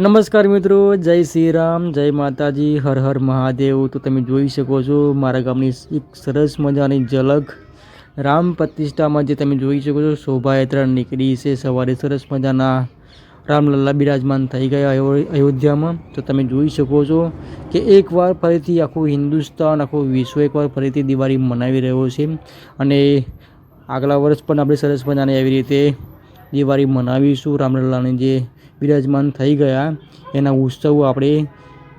નમસ્કાર મિત્રો, જય શ્રી રામ, જય માતાજી, હર હર મહાદેવ. તો તમે જોઈ શકો છો, મારા ગામની એક સરસ મજાની ઝલક રામ પ્રતિષ્ઠામાં જે તમે જોઈ શકો છો, શોભાયાત્રા નીકળી છે. સવારે સરસ મજાના રામલલ્લા બિરાજમાન થઈ ગયા અયોધ્યામાં. તો તમે જોઈ શકો છો કે એકવાર ફરીથી આખું હિન્દુસ્તાન, આખું વિશ્વ એકવાર ફરીથી દિવાળી મનાવી રહ્યો છે. અને આગલા વર્ષ પણ આપણે સરસ મજાને એવી રીતે દિવાળી મનાવીશું. રામલલ્લાની જે બિરાજમાન થઈ ગયા. એના ઉત્સવો આપણે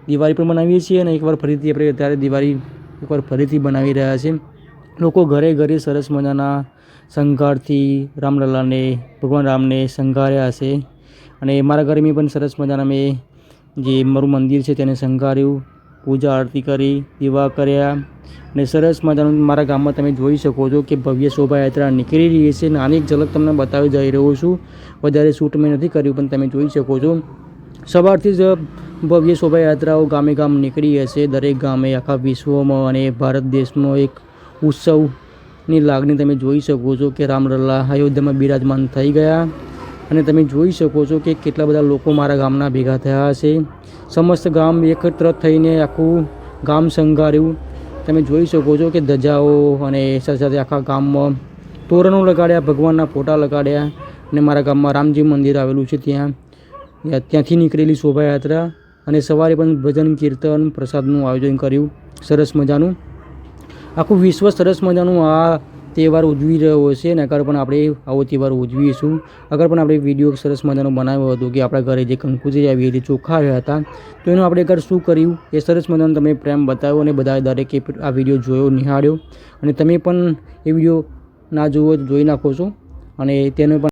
દિવાળી પણ મનાવીએ છીએ અને એકવાર ફરીથી આપણે અત્યારે દિવાળી એકવાર ફરીથી બનાવી રહ્યા છે લોકો ઘરે ઘરે સરસ મજાના શણગારથી રામલલ્લાને ભગવાન રામને શણગાર્યા છે અને મારા ઘરે મેં પણ સરસ મજાના મેં જે મારું મંદિર છે તેને શણગાર્યું. પૂજા આરતી કરી, દીવા કર્યા અને સરસ મજાનું મારા ગામમાં તમે જોઈ શકો છો કે ભવ્ય શોભાયાત્રા નીકળી રહી છે નાની ઝલક તમને બતાવી જઈ રહ્યો છું. વધારે શૂટ મેં નથી કર્યું, પણ તમે જોઈ શકો છો. સવારથી જ ભવ્ય શોભાયાત્રાઓ ગામે ગામ નીકળી હશે. દરેક ગામે, આખા વિશ્વમાં અને ભારત દેશમાં એક ઉત્સવની લાગણી તમે જોઈ શકો છો કે રામલલ્લા અયોધ્યામાં બિરાજમાન થઈ ગયા. અને તમે જોઈ શકો છો કે કેટલા બધા લોકો મારા ગામના ભેગા થયા છે સમસ્ત ગામ એકત્ર થઈને આખું ગામ સંગાર્યું. તમે જોઈ શકો છો કે ધજાઓ અને સાથે સાથે આખા ગામમાં તોરણો લગાડ્યા, ભગવાનના ફોટા લગાડ્યા અને મારા ગામમાં રામજી મંદિર આવેલું છે ત્યાં. ત્યાંથી નીકળેલી શોભાયાત્રા અને સવારે પણ ભજન, કીર્તન, પ્રસાદનું આયોજન કર્યું. સરસ મજાનું. આખું વિશ્વ સરસ મજાનું આ તહેવાર ઉજવી રહ્યો છે અને અગર પણ આપણે આવો તહેવાર ઉજવીશું, અગર પણ આપણે વીડિયો સરસ મજાનો બનાવ્યો હતો કે આપણા ઘરે જે કંકુજી આવી હતી ચોખા આવ્યા હતા, તો એનું આપણે ઘર શું કર્યું? એ સરસ મજાનો તમે પ્રેમ બતાવ્યો અને બધા દરેકે આ વીડિયો જોયો, નિહાળ્યો. અને તમે પણ એ વીડિયો ના તો જોઈ નાખો છો. અને તેનો પણ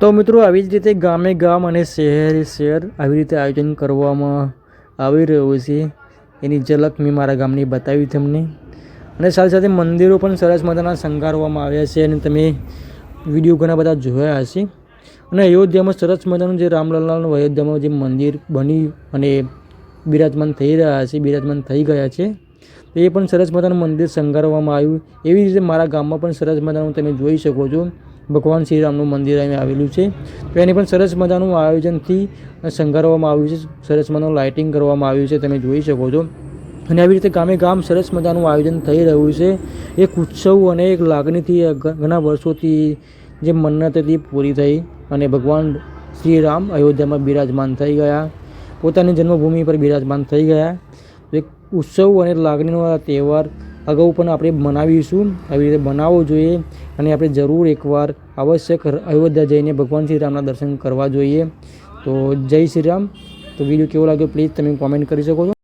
તો મિત્રો, આવી જ રીતે ગામે ગામ અને શહેરે શહેર આવી રીતે આયોજન કરવામાં આવી રહ્યું છે. એની ઝલક મેં મારા ગામની બતાવી તમને. અને સાથે સાથે મંદિરો પણ સરસ મજાના શણગારવામાં આવ્યા છે અને તમે વીડિયો ઘણા બધા જોયા હશે. અને અયોધ્યામાં સરસ મજાનું જે રામલલ્લાનું અયોધ્યામાં જે મંદિર બની અને બિરાજમાન થઈ રહ્યા છે, બિરાજમાન થઈ ગયા છે, તો એ પણ સરસ મજાનું મંદિર શણગારવામાં આવ્યું. એવી રીતે મારા ગામમાં પણ સરસ મજાનું તમે જોઈ શકો છો. ભગવાન શ્રી રામનું મંદિર અહીં આવેલું છે. તો એની પણ સરસ મજાનું આયોજનથી શણગારવામાં આવ્યું છે. સરસ મજાનું લાઇટિંગ કરવામાં આવ્યું છે, તમે જોઈ શકો છો. અને આવી રીતે ગામે ગામ સરસ મજાનું આયોજન થઈ રહ્યું છે. એક ઉત્સવ અને એક લાગણીથી ઘણા વર્ષોથી જે મન્નત હતી પૂરી થઈ અને ભગવાન શ્રી રામ અયોધ્યામાં બિરાજમાન થઈ ગયા. પોતાની જન્મભૂમિ પર બિરાજમાન થઈ ગયા. એક ઉત્સવ અને લાગણીનો આ તહેવાર અગાઉ પણ આપણે મનાવીશું. આવી રીતે બનાવવો જોઈએ અને આપણે જરૂર એકવાર આવશ્યક અયોધ્યા જઈને ભગવાન શ્રી રામના દર્શન કરવા જોઈએ. તો જય શ્રી રામ તો વીડિયો કેવો લાગ્યો પ્લીઝ તમે કોમેન્ટ કરી શકો છો.